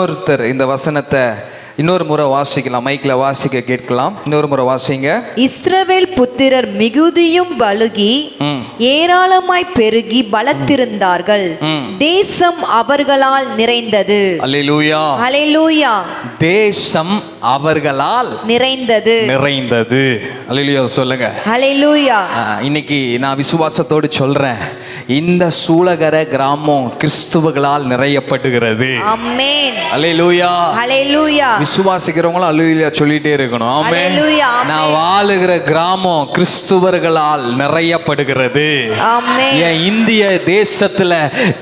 இன்னொருத்தர் இந்த வசனத்தை இன்னொரு முறை வாசிக்கலாம். மைக்ல வாசிக்க கேட்கலாம். இன்னொரு முறை வாசிங்க. இஸ்ரவேல் புத்திரர் மிகுதியும் பலுகி. ஏராளமாய் பெருகி பலத்திருந்தார்கள். தேசம் அவர்களால் நிறைந்தது. அல்லேலூயா. ஹalleluya தேசம் அவர்களால் நிறைந்தது. நிறைந்தது. அல்லேலூயா சொல்லுங்க. ஆ, இன்னைக்கு நான் விசுவாசத்தோடு சொல்றேன். இந்த சூளகர கிராமம் கிறிஸ்துவர்களால் நிறையப்படுகிறது. விசுவாசிக்கிறவங்களும் அல்லேலூயா சொல்லிட்டே இருக்கணும். நான் வாழுகிற கிராமம் கிறிஸ்துவர்களால் நிறையப்படுகிறது. என் இந்திய தேசத்துல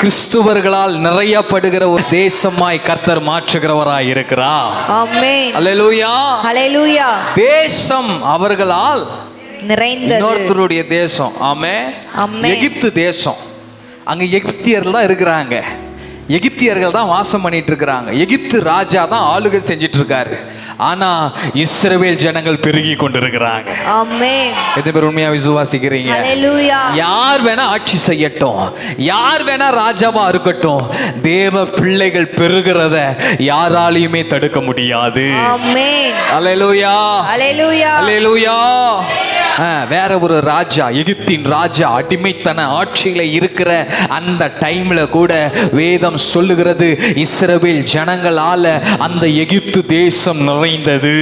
கிறிஸ்துவர்களால் நிறையப்படுகிற ஒரு தேசமாய் கர்த்தர் மாற்றுகிறவராய் இருக்கிறார். தேசம் அவர்களால் நிறைந்தது. இன்னொருத்தருடைய தேசம். ஆமே. எகிப்து தேசம். அங்க எகிப்தியர்கள் தான் இருக்கிறாங்க. எகிப்தியர்கள் தான் வாசம் பண்ணிட்டு இருக்கிறாங்க. எகிப்து ராஜா தான் ஆளுகை செஞ்சிட்டு இருக்காரு ஆனா இஸ்ரவேல் ஜனங்கள் பெருகி கொண்டிருக்கிறாங்க. எத்தனை பேர் உண்மையா விசுவாசிக்கிறீங்க? யார் வேணா ஆட்சி செய்யட்டும். யார் வேணா ராஜாவா இருக்கட்டும். தேவ பிள்ளைகள் பெருகிறத யாராலையுமே தடுக்க முடியாது. ஹalleluya. அல்லேலூயா ஆ, வேற ஒரு ராஜா எகிப்தின் ராஜா அடிமைத்தன ஆட்சியில இருக்கிற அந்த டைம்ல கூட வேதம் சொல்லுகிறது இஸ்ரவேல் ஜனங்களால அந்த எகிப்து தேசம் நிறைந்தது.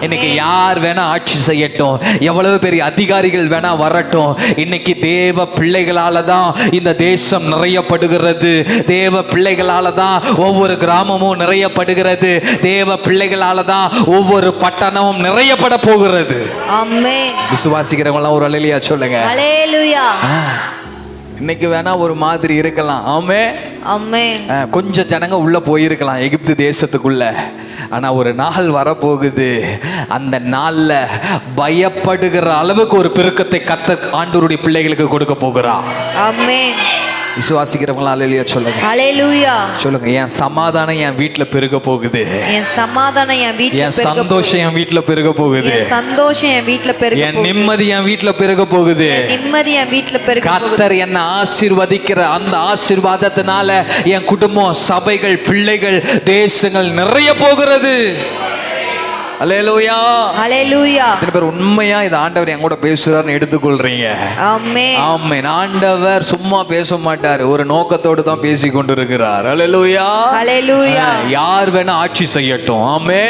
இன்னைக்கு யார் வேணா ஆட்சி செய்யட்டும் எவ்வளவு பெரிய அதிகாரிகள் வேணா வரட்டும் இன்னைக்கு தேவ பிள்ளைகளால தான் இந்த தேசம் நிறையப்படுகிறது. தேவ பிள்ளைகளால தான் ஒவ்வொரு கிராமமும் நிறையப்படுகிறது. தேவ பிள்ளைகளால தான் ஒவ்வொரு பட்டணமும் நிறையப்பட போகிறது. ஆமென். விசுவாசிக்கிறவங்களாம் ஒரு அலையிலையா சொல்லுங்க. இன்னைக்கு வேணா ஒரு மாதிரி இருக்கலாம். ஆமே ஆமென். ஆ, கொஞ்சம் ஜனங்க உள்ள போயிருக்கலாம் எகிப்து தேசத்துக்குள்ள. ஆனா ஒரு நாள் வரப்போகுது. அந்த நாள்ல பயப்படுகிற அளவுக்கு ஒரு பெருக்கத்தை கத்த ஆண்டவருடைய பிள்ளைகளுக்கு கொடுக்க போகிறா ஆமென். விசுவாசிக்கிறவங்களாம் அலையிலையா சொல்லுங்க ஹalleluya சொல்லுங்க என் சமாதானம் என் வீட்டுல பெருக போகுது என் சமாதானம் என் வீட்ல என். சந்தோஷம் என் வீட்டுல பெருக போகுது சந்தோஷம் என் வீட்ல பெருக என். நிம்மதி என் வீட்டுல பெருக போகுது நிம்மதி என் வீட்ல பெருக. கர்த்தர் என்னை ஆசீர்வதிக்கிற அந்த ஆசீர்வாதத்தினால என் குடும்பம் சபைகள் பிள்ளைகள் தேசங்கள் நிறைய போகிறது அல்லேலூயா ஹalleluya இத்தனை பேர் உண்மையா இது ஆண்டவர் என் கூட பேசுறாருன்னு எடுத்துக்கொள்றீங்க. ஆமென். ஆமென். ஆண்டவர் சும்மா பேச மாட்டார். ஒரு நோக்கத்தோடு தான் பேசி கொண்டிருக்கிறார். அல்லேலூயா ஹalleluya யார் வேணா ஆட்சி செய்யட்டும். ஆமே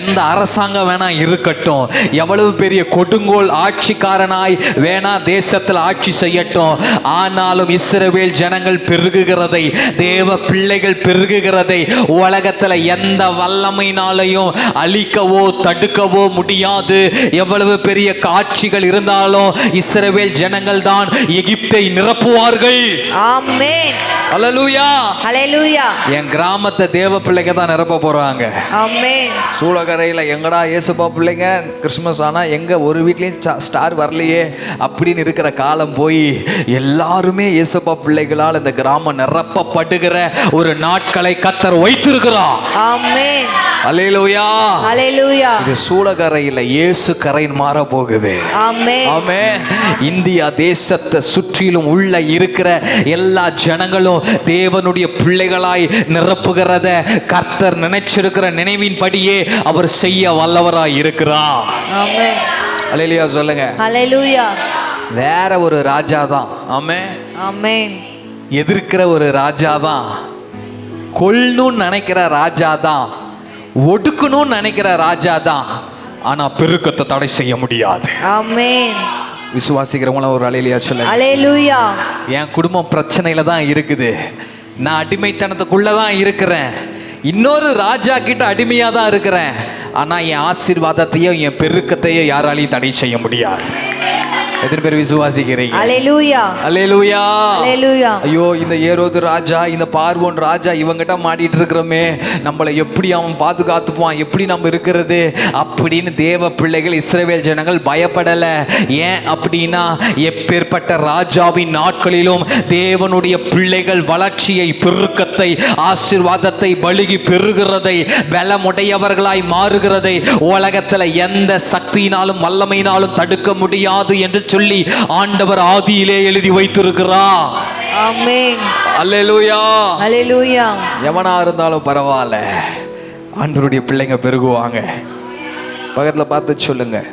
எந்த அரசாங்கம் வேணா இருக்கட்டும். எவ்வளவு பெரிய கொடுங்கோல் ஆட்சிக்காரனாய் வேணா தேசத்தில் ஆட்சி செய்யட்டும். ஆனாலும் இஸ்ரவேல் ஜனங்கள் பெருகுகிறதை தேவ பிள்ளைகள் பெருகுகிறதை உலகத்துல எந்த வல்லமையினாலையும் அழிக்கவோ தடுக்கவோ முடியாது. எவ்வளவு பெரிய காட்சிகள் இருந்தாலும் இஸ்ரவேல் ஜனங்கள் தான் எகிப்தை நிரப்புவார்கள். ஆமென். அல்லேலூயா ஹalleluya. என் கிராமத்தை தேவ பிள்ளைங்க தான் நிரப்ப போறாங்க. ஆமென். சூளகரையில் எங்கடா இயேசுப்பா பிள்ளைங்க? கிறிஸ்மஸ் ஆனால் எங்கே ஒரு வீட்லேயும் ஸ்டார் வரலையே. அப்படின்னு இருக்கிற காலம் போய் எல்லாருமே இயேசுப்பா பிள்ளைகளால் இந்த கிராமம் நிரப்பப்படுகிற ஒரு நாட்களை கத்தர் வைத்திருக்கிறார். ஆமென். அல்லேலூயா ஹalleluya இது சூளகரையில் இயேசு கரையின் மாற போகுது ஆமென் ஆமே இந்தியா தேசத்தை சுற்றிலும் உள்ள இருக்கிற எல்லா ஜனங்களும் தேவனுடைய பிள்ளைகளாய் நிரப்புகிறத கர்த்தர் நினைச்சிருக்கிற நினைவின்படியே அவர் செய்ய வல்லவராய் இருக்கிறார். ஆமென் அல்லேலூயா சொல்லுங்க. ஹalleluya வேற ஒரு ராஜா தான். ஆமே ஆமென் எதிர்க்கிற ஒரு ராஜா தான். கொல்லணும்னு நினைக்கிற ராஜா தான். ஒடுக்கணும்னு நினைக்கிற ராஜா தான். ஆனா பெருக்கத்தை தடை செய்ய முடியாது. ஆமென் விசுவாசிக்கிறவங்களாம் ஒரு அலையிலையா சொல்லுங்க. ஹalleluya என் குடும்பம் பிரச்சனையில தான் இருக்குது. நான் அடிமைத்தனத்துக்குள்ள தான் இருக்கிறேன். இன்னொரு ராஜா கிட்ட அடிமையா தான் இருக்கிறேன். ஆனா என் ஆசீர்வாதத்தையோ என் பெருக்கத்தையோ யாராலையும் தடை செய்ய முடியாது. எத்தனை பேர் விசுவாசிக்கிறீங்க? ஹalleluya அல்லேலூயா ஹalleluya ஐயோ இந்த ஏரோது ராஜா இந்த பார்வோன் ராஜா இவங்கிட்ட மாட்டிட்டு இருக்கிறோமே. நம்மளை எப்படி அவன் பாதுகாத்துப்பான் எப்படி நம்ம இருக்கிறது? அப்படின்னு தேவ பிள்ளைகள் இஸ்ரவேல் ஜனங்கள் பயப்படல. ஏன் அப்படின்னா எப்பேற்பட்ட ராஜாவின் நாட்களிலும் தேவனுடைய பிள்ளைகள் வளர்ச்சியை பெருக்கத்தை ஆசீர்வாதத்தை பலுகி பெறுகிறதை பலமுடையவர்களாய் மாறுகிறதை உலகத்துல எந்த சக்தியினாலும் வல்லமையினாலும் தடுக்க முடியாது என்று சொல்லி ஆண்டவர் ஆதியிலே எழுதி வைத்திருக்கிறார். எவனா இருந்தாலும் பரவாயில்ல. ஆண்டவருடைய பிள்ளைங்க பெருகுவாங்க. பக்கத்துல பார்த்து சொல்லுங்க.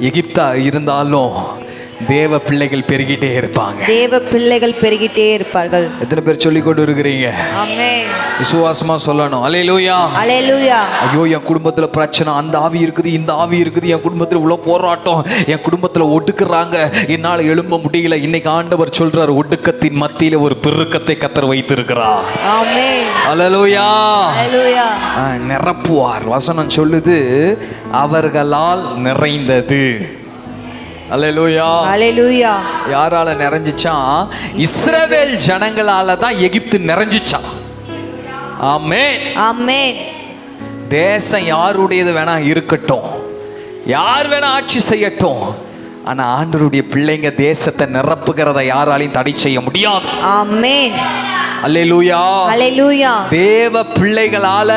எகிப்தா இருந்தாலும் தேவ பிள்ளைகள் பெருகிட்டே இருப்பாங்க. தேவ பிள்ளைகள் பெருகிட்டே இருப்பார்கள். எத்தனை பேர் சொல்லி கொண்டு இருக்கிறீங்க? ஆமென். விசுவாசமா சொல்லணும். அல்லேலூயா ஹalleluya ஐயோ என் குடும்பத்துல பிரச்சனை அந்த ஆவி இருக்குது இந்த ஆவி இருக்குது. என் குடும்பத்துல இவ்வளோ போராட்டம் என் குடும்பத்துல ஒடுக்குறாங்க. என்னால எழும்ப முடியல. இன்னைக்கு ஆண்டவர் சொல்றார் ஒடுக்கத்தின் மத்தியில ஒரு பெருக்கத்தை கத்தர் வைத்திருக்கிறார். ஆமென். அல்லேலூயா ஆ, நிரப்புவார். வசனம் சொல்லுது அவர்களால் நிறைந்தது. அல்லேலூயா யாரால நிறைஞ்சிச்சான் இஸ்ரவேல் ஜனங்களால தான் எகிப்து நிறைஞ்சிச்சான் ஆமென். ஆமென். தேசம் யாருடையது வேணா இருக்கட்டும். யார் வேணா ஆட்சி செய்யட்டும். ஆனா ஆண்டவருடைய பிள்ளைங்க தேசத்தை நிரப்புகிறத யாராலையும் தடை செய்ய முடியாது. ஆமென். அல்லேலூயா ஹalleluya தேவ பிள்ளைகளால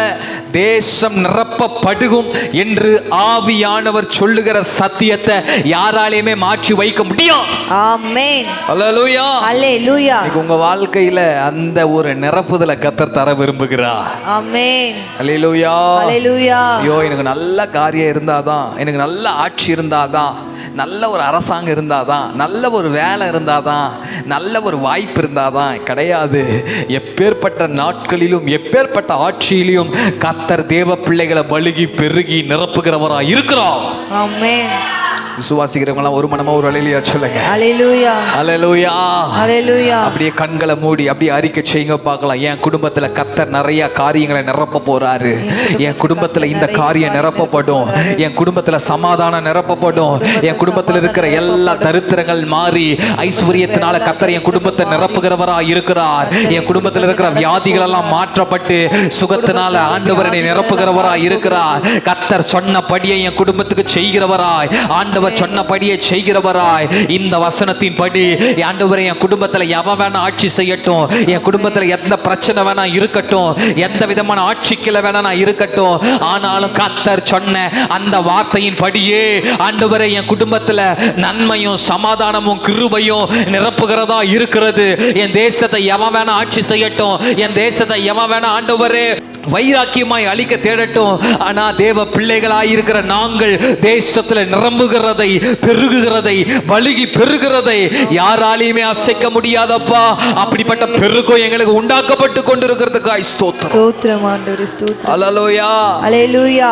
தேசம் நிரப்பப்படுகும் என்று ஆவியானவர் சொல்லுகிற சத்தியத்தை யாராலையுமே மாற்றி வைக்க முடியும். ஆமென். அல்லேலூயா ஹalleluya இன்னைக்கு உங்க வாழ்க்கையில அந்த ஒரு நிரப்புதலை கத்தர் தர விரும்புகிறார். ஆமென். அல்லேலூயா ஹalleluya ஐயோ எனக்கு நல்ல காரியம் இருந்தாதான் எனக்கு நல்ல ஆட்சி இருந்தாதான் நல்ல ஒரு அரசாங்கம் இருந்தாதான் நல்ல ஒரு வேலை இருந்தாதான் நல்ல ஒரு வாய்ப்பு இருந்தாதான் கிடையாது. எப்பேற்பட்ட நாட்களிலும் எப்பேற்பட்ட ஆட்சியிலும் கத்தர் தேவ பிள்ளைகளை பழுகி பெருகி நிரப்புகிறவரா இருக்கிறோம் விசுவாசிக்கிறவங்களாம் ஒரு மனமா ஒரு அலையிலையா சொல்லுங்க. அலையிலூயா அப்படியே கண்களை மூடி அப்படியே அறிக்கை செய்யுங்க பார்க்கலாம். என் குடும்பத்துல கத்தர் நிறைய காரியங்களை நிரப்ப போறாரு. என் குடும்பத்துல இந்த காரியம் நிரப்பப்படும். என் குடும்பத்துல சமாதானம் நிரப்பப்படும். என் குடும்பத்துல இருக்கிற எல்லா தரித்திரங்கள் மாறி ஐஸ்வர்யத்தினால கத்தர் என் குடும்பத்தை நிரப்புகிறவரா இருக்கிறார். என் குடும்பத்துல இருக்கிற வியாதிகள் எல்லாம் மாற்றப்பட்டு சுகத்தினால ஆண்டவரனை நிரப்புகிறவரா இருக்கிறார். கத்தர் சொன்னபடியே என் குடும்பத்துக்கு செய்கிறவராய். ஆண்டவர் சொன்னபடியே செய்கிறவராய். இந்த வசனத்தின் படி ஆண்டவரை என் குடும்பத்தில் எவன் வேணா ஆட்சி செய்யட்டும். என் குடும்பத்தில் எந்த பிரச்சனை வேணா இருக்கட்டும். எந்த விதமான ஆட்சிக்கில வேணா நான் இருக்கட்டும். ஆனாலும் கத்தர் சொன்ன அந்த வார்த்தையின் படியே ஆண்டவரை என் குடும்பத்துல நன்மையும் சமாதானமும் கிருபையும் நிரப்புகிறதா இருக்கிறது. என் தேசத்தை எவன் வேணா ஆட்சி செய்யட்டும். என் தேசத்தை எவன் வேணா ஆண்டவரே வைராக்கியமாய் அழிக்க தேடட்டும். ஆனா தேவ பிள்ளைகளாய் இருக்கிற நாங்கள் தேசத்துல நிரம்புகிறதை பெருகுகிறதை வழுகி பெருகிறதை யாராலையுமே அசைக்க முடியாதப்பா. அப்படிப்பட்ட பெருக்கம் எங்களுக்கு உண்டாக்கப்பட்டு கொண்டிருக்கிறதுக்காய் ஸ்தோத்திரம். ஸ்தோத்திரம் ஆண்டவரே ஸ்தோத்திரம். அல்லேலூயா ஹalleluya